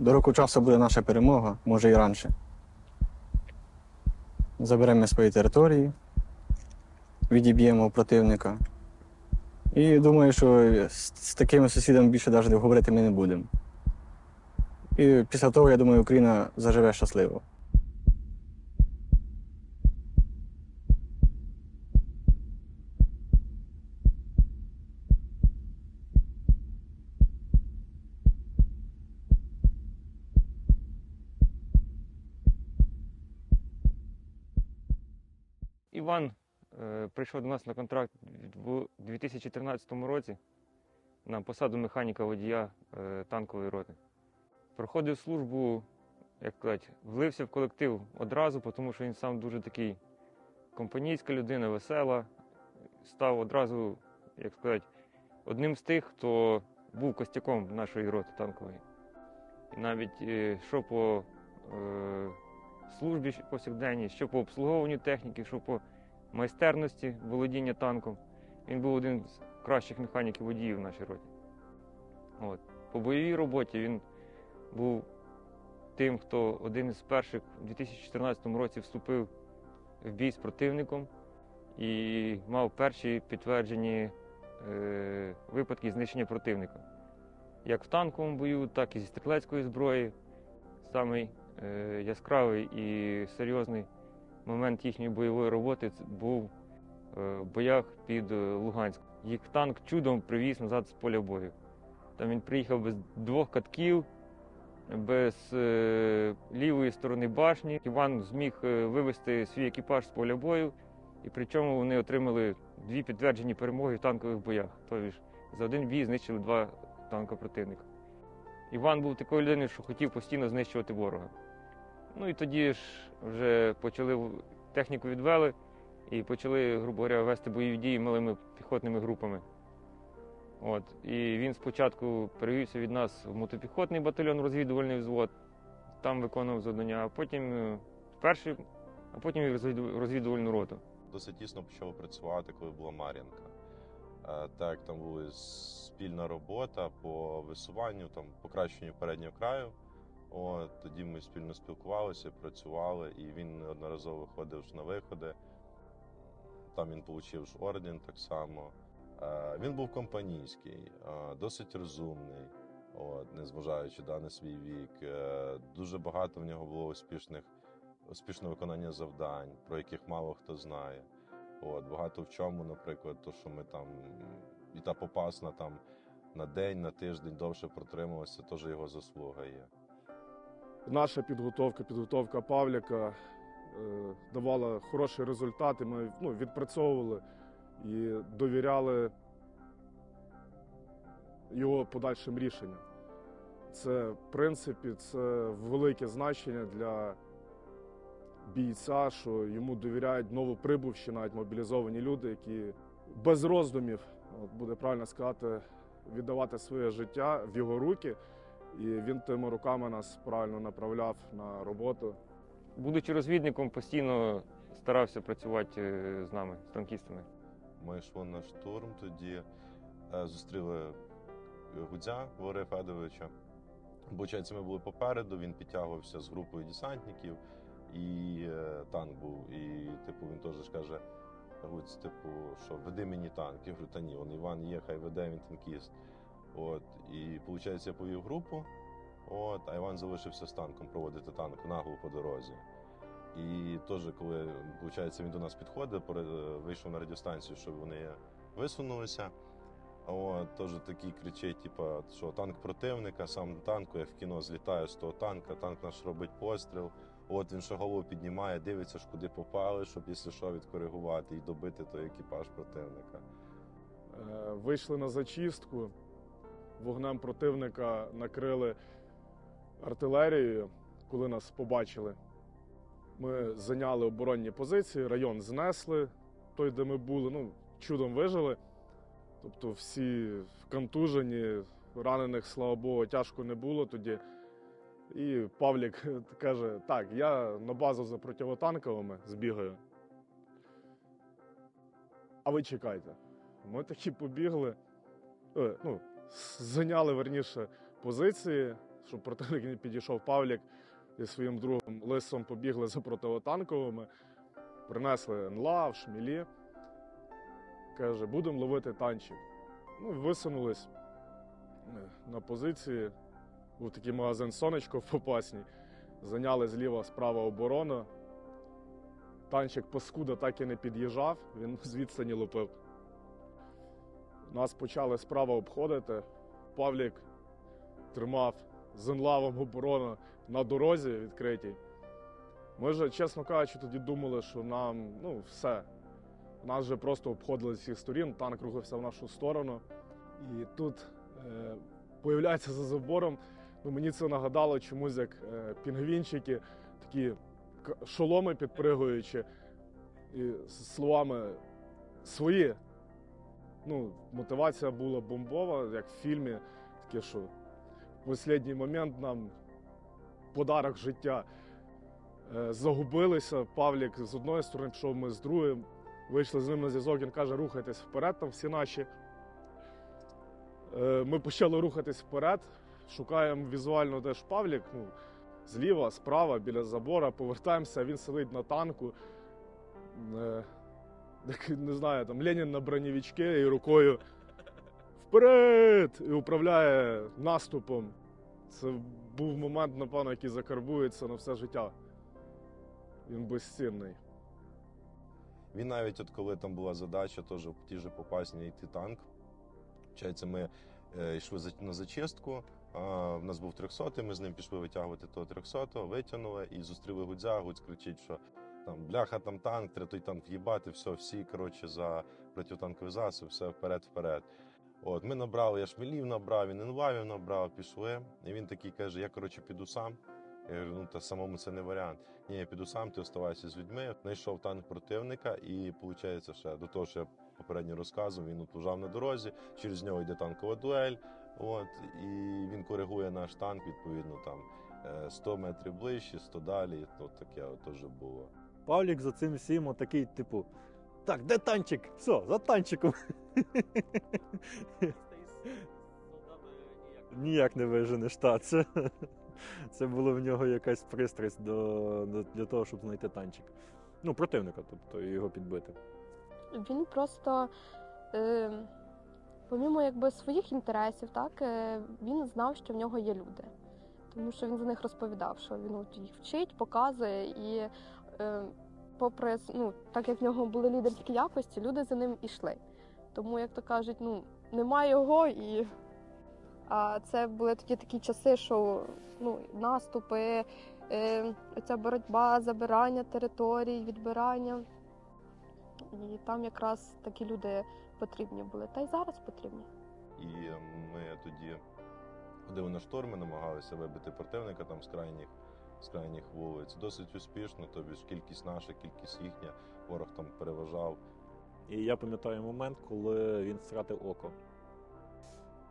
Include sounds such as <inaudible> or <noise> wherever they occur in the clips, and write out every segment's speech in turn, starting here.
До року часу буде наша перемога, може і раніше. Заберемо свої території, відіб'ємо противника. І думаю, що з, такими сусідами більше навіть говорити ми не будемо. І після того, я думаю, Україна заживе щасливо. Іван е, прийшов до нас на контракт в 2013 році на посаду механіка водія е, танкової роти. Проходив службу, як сказати, влився в колектив одразу, тому що він сам дуже такий компанійська людина, весела. Став одразу, як сказати, одним з тих, хто був костяком нашої роти танкової. І навіть е, що по е, службі повсякденній, що по обслуговуванню техніки, що по майстерності володіння танком. Він був один з кращих механіків водіїв в нашій роті. От. По бойовій роботі він був тим, хто один із перших у 2014 році вступив в бій з противником і мав перші підтверджені е, випадки знищення противника. Як в танковому бою, так і зі стрілецької зброї. Самий е, яскравий і серйозний момент їхньої бойової роботи був е, в боях під е, Луганськом. Їх танк чудом привіз назад з поля бою. Там він приїхав без двох катків, без е, лівої сторони башні. Іван зміг вивести свій екіпаж з поля бою, і причому вони отримали дві підтверджені перемоги в танкових боях. Тобто за один бій знищили два танка противника. Іван був такою людиною, що хотів постійно знищувати ворога. Ну і тоді ж вже почали техніку відвели і почали, грубо говоря, вести бойові дії малими піхотними групами. От. І він спочатку перевівся від нас в мотопіхотний батальйон, розвідувальний взвод, там виконував завдання, а потім е, перший, а потім і розвідувальну роту. Досить тісно почав працювати, коли була Мар'їнка. Е, Так, там була спільна робота по висуванню, там покращенню переднього краю. От, тоді ми спільно спілкувалися, працювали, і він неодноразово виходив ж на виходи. Там він отримав орден так само. Е, Він був компанійський, е, досить розумний, от, незважаючи да, на свій вік. Е, Дуже багато в нього було успішних, успішне виконання завдань, про яких мало хто знає. От, багато в чому, наприклад, то, що ми там і та попасна там на день, на тиждень довше протрималася, теж його заслуга є. Наша підготовка, підготовка Павліка е, давала хороші результати. Ми ну, відпрацьовували і довіряли його подальшим рішенням. Це, в принципі, це велике значення для бійця, що йому довіряють новоприбувші, навіть мобілізовані люди, які без роздумів, от буде правильно сказати, віддавати своє життя в його руки. І він тими руками нас правильно направляв на роботу. Будучи розвідником, постійно старався працювати е, з нами, з танкістами. Ми йшли на штурм тоді, е, зустріли Гудзя Вори Федоровича. Получається, ми були попереду, він підтягувався з групою десантників, і е, танк був. І, типу, він теж каже: Гудз, типу, що веди мені танк. Я говорю, та ні, он Іван є, хай веде, він танкіст. От, і виходить, я повів групу, от, а Іван залишився з танком проводити танк нагло по дорозі. І теж, коли виходить, він до нас підходить, вийшов на радіостанцію, щоб вони висунулися. От, теж такий кричить, типа, що танк противника, сам танку, я в кіно злітаю з того танка, танк наш робить постріл. От він ще голову піднімає, дивиться, ж куди попали, щоб, якщо що, відкоригувати і добити той екіпаж противника. Е, Вийшли на зачистку, вогнем противника накрили артилерією, коли нас побачили. Ми зайняли оборонні позиції, район знесли, той, де ми були, ну, чудом вижили. Тобто всі контужені, ранених, слава Богу, тяжко не було тоді. І Павлік <laughs> каже: так, я на базу за противотанковими збігаю. А ви чекайте. Ми такі побігли, е, ну, зайняли верніше позиції, щоб противник не підійшов Павлік зі своїм другом лисом побігли за противотанковими, принесли НЛАВ, шмілі. Каже, будемо ловити танчик. Ну, висунулись е, на позиції. Був такий магазин Сонечко в Попасній. Зайняли зліва справа оборону. Танчик паскуда так і не під'їжджав, він звідси не лупив. Нас почали справа обходити. Павлік тримав з енлавом оборону на дорозі відкритій. Ми вже, чесно кажучи, тоді думали, що нам ну, все. Нас вже просто обходили з всіх сторін, танк рухався в нашу сторону. І тут е, появляється за забором. Ну, мені це нагадало чомусь як е, пінгвінчики, такі шоломи підпригуючи, і словами свої. Ну, мотивація була бомбова, як в фільмі, таке, що в останній момент нам подарок життя. Е, Загубилися. Павлік з одної сторони пішов, ми з другої. Вийшли з ним на зв'язок, він каже, рухайтесь вперед, там всі наші. Е, Ми почали рухатись вперед, шукаємо візуально теж Павлік. Ну, зліва, справа, біля забора, повертаємося, він сидить на танку. Як, не знаю, там Ленін на бронєвічки і рукою вперед! І управляє наступом. Це був момент, напевно, який закарбується на все життя. Він безцінний. Він навіть, от коли там була задача, теж в ті ж попасні йти танк. Вчається, ми е, йшли на зачистку. А, в нас був 300 ми з ним пішли витягувати того 300 витягнули і зустріли Гудзя. Гудз кричить, що там бляха, там танк, треба танк в'їбати, все, всі коротше за протитанкові засоби, все вперед, вперед. От ми набрали, я шмелів набрав, він інвавів набрав, пішли. І він такий каже: я коротше піду сам. Я кажу, ну та самому це не варіант. Ні, я піду сам, ти оставайся з людьми. Знайшов танк противника, і виходить, ще до того, що я попередньо розказував, він от лежав на дорозі, через нього йде танкова дуель. От, і він коригує наш танк, відповідно, там е, 100 метрів ближче, 100 далі. От таке от теж було. Павлік за цим всім отакий, типу, так, де танчик? Все, за танчиком. Ніяк не виженеш, та це, це було в нього якась пристрасть до, для того, щоб знайти танчик. Ну, противника, тобто, і його підбити. Він просто, е, помімо якби своїх інтересів, так, е, він знав, що в нього є люди. Тому що він за них розповідав, що він от їх вчить, показує, і попри ну, так як в нього були лідерські якості, люди за ним ішли. Тому, як то кажуть, ну, немає його і. А це були тоді такі часи, що ну, наступи, е, оця боротьба, забирання територій, відбирання. І там якраз такі люди потрібні були. Та й зараз потрібні. І ми тоді ходили на шторми, намагалися вибити противника там з крайніх, з крайніх вулиць. Досить успішно, тобі ж кількість наша, кількість їхня, ворог там переважав. І я пам'ятаю момент, коли він втратив око.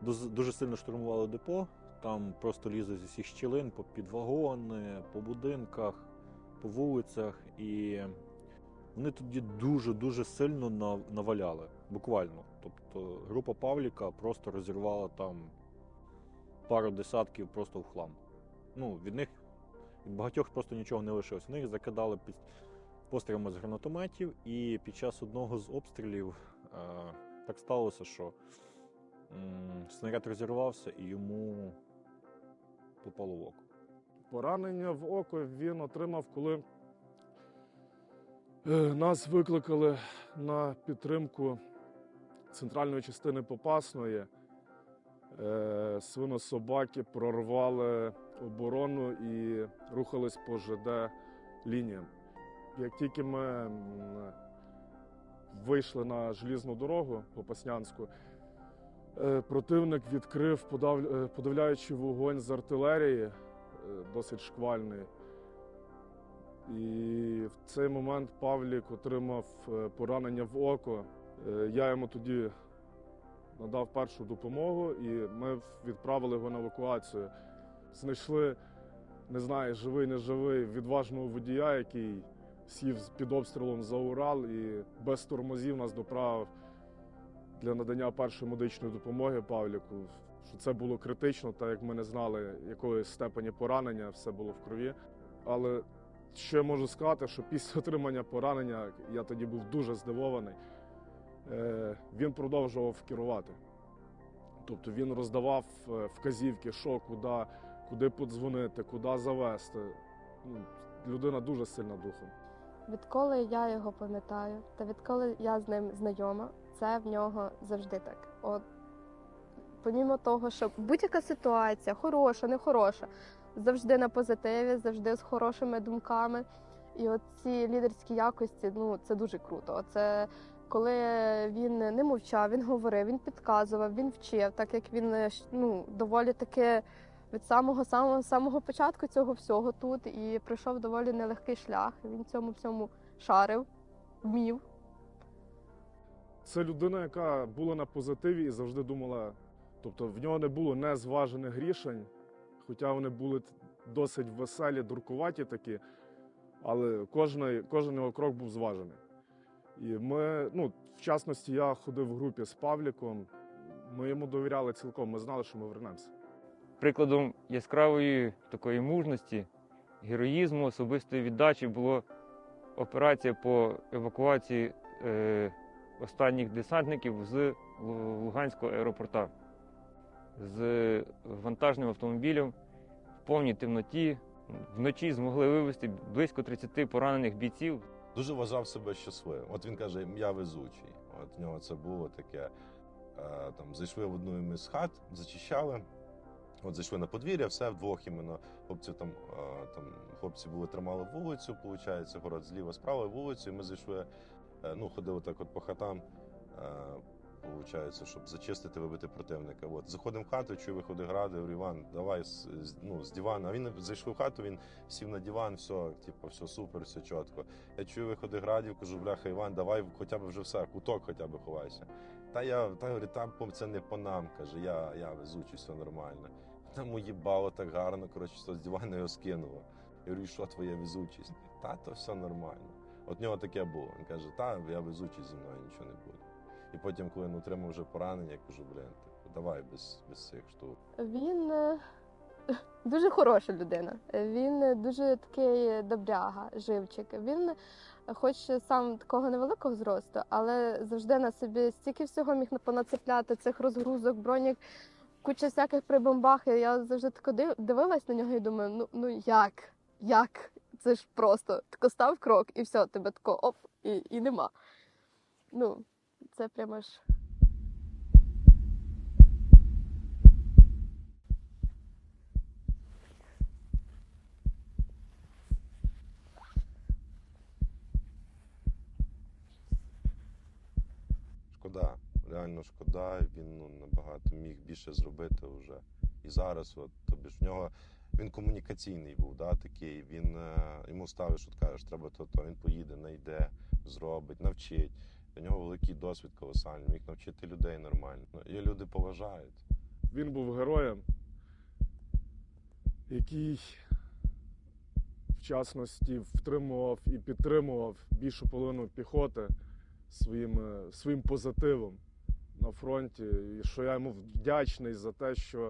Дуже, сильно штурмували депо, там просто лізли зі всіх щілин, по під вагони, по будинках, по вулицях. І вони тоді дуже-дуже сильно наваляли, буквально. Тобто група Павліка просто розірвала там пару десятків просто в хлам. Ну, від них багатьох просто нічого не лишилось. Вони їх закидали під пострілами з гранатометів, і під час одного з обстрілів е, так сталося, що м, снаряд розірвався і йому попало в око. Поранення в око він отримав, коли е, нас викликали на підтримку центральної частини Попасної. Е, Свинособаки прорвали оборону і рухались по ЖД лініям. Як тільки ми вийшли на желізну дорогу Попаснянську, е, противник відкрив подав- е, вогонь з артилерії е, досить шквальний. І в цей момент Павлік отримав поранення в око. Я йому тоді надав першу допомогу, і ми відправили його на евакуацію. Знайшли, не знаю, живий, не живий, відважного водія, який сів під обстрілом за Урал і без тормозів нас доправив для надання першої медичної допомоги Павліку. що це було критично, так як ми не знали якої степені поранення, все було в крові. Але ще можу сказати, що після отримання поранення я тоді був дуже здивований. Е, Він продовжував керувати. Тобто він роздавав е, вказівки, що, куди, куди подзвонити, куди завести. Ну, людина дуже сильна духом. Відколи я його пам'ятаю, та відколи я з ним знайома, це в нього завжди так. От помімо того, що будь-яка ситуація, хороша, не хороша, завжди на позитиві, завжди з хорошими думками. І от ці лідерські якості, ну це дуже круто. Це коли він не мовчав, він говорив, він підказував, він вчив, так як він е, ну, доволі таки від самого самого самого початку цього всього тут і пройшов доволі нелегкий шлях. Він цьому всьому шарив, вмів. Це людина, яка була на позитиві і завжди думала. Тобто в нього не було незважених рішень, хоча вони були досить веселі, дуркуваті такі, але кожен, кожен його крок був зважений. І ми, ну, в частності, я ходив в групі з Павліком, ми йому довіряли цілком, ми знали, що ми вернемося. Прикладом яскравої такої мужності, героїзму, особистої віддачі було операція по евакуації е, останніх десантників з Луганського аеропорта з вантажним автомобілем в повній темноті. Вночі змогли вивезти близько 30 поранених бійців. Дуже вважав себе щасливим. От він каже, я везучий. От в нього це було таке. е, Там зайшли в одну із хат, зачищали. От зайшли на подвір'я, все вдвох іменно. Хлопці там, там хлопці були тримали вулицю, виходить, город зліва, справа вулицю. І ми зайшли, е, ну, ходили так от по хатам. е, Получається, щоб зачистити, вибити противника. От заходимо в хату, чую, виходить гради, говорю, Іван, давай з, ну, з дивана. А він зайшов в хату, він сів на диван, все, типу, все супер, все чітко. Я чую виходи градів, кажу, бляха, Іван, давай хоча б вже все, куток хоча б ховайся. Та я та говорю, там це не по нам, каже, я, я везучий, все нормально. Там уїбало так гарно, коротше, що з дивана його скинуло. Я говорю, «І що твоя везучість? Та то все нормально. От нього таке було. Він каже, та я везучий зі мною нічого не буде. І потім, коли він отримав вже поранення, я кажу, блін, типу, давай без, без цих штук. Він е, <laughs> дуже хороша людина. Він дуже такий добряга, живчик. Він, хоч сам такого невеликого зросту, але завжди на собі стільки всього міг понацепляти цих розгрузок, бронік, куча всяких прибомбах. І я завжди тако дивилась на нього і думаю, ну, ну як? Як? Це ж просто тако став крок і все, тебе тако оп, і, і нема. Ну, це прямо ж. Шкода, реально шкода. Він ну, набагато міг більше зробити вже. І зараз, от, тобі ж в нього він комунікаційний був, да, такий. Він е, йому ставиш, от кажеш, треба то, то він поїде, знайде, зробить, навчить. У нього великий досвід колосальний, міг навчити людей нормально. Ну, І люди поважають. Він був героєм, який в частності втримував і підтримував більшу половину піхоти своїм, своїм позитивом на фронті. І що я йому вдячний за те, що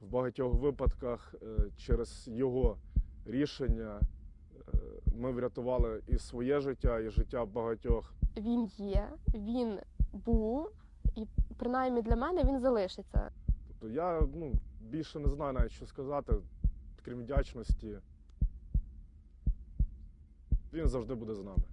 в багатьох випадках е, через його рішення е, ми врятували і своє життя, і життя багатьох. він є, він був, і принаймні для мене він залишиться. Тобто я ну, більше не знаю навіть що сказати, крім вдячності. Він завжди буде з нами.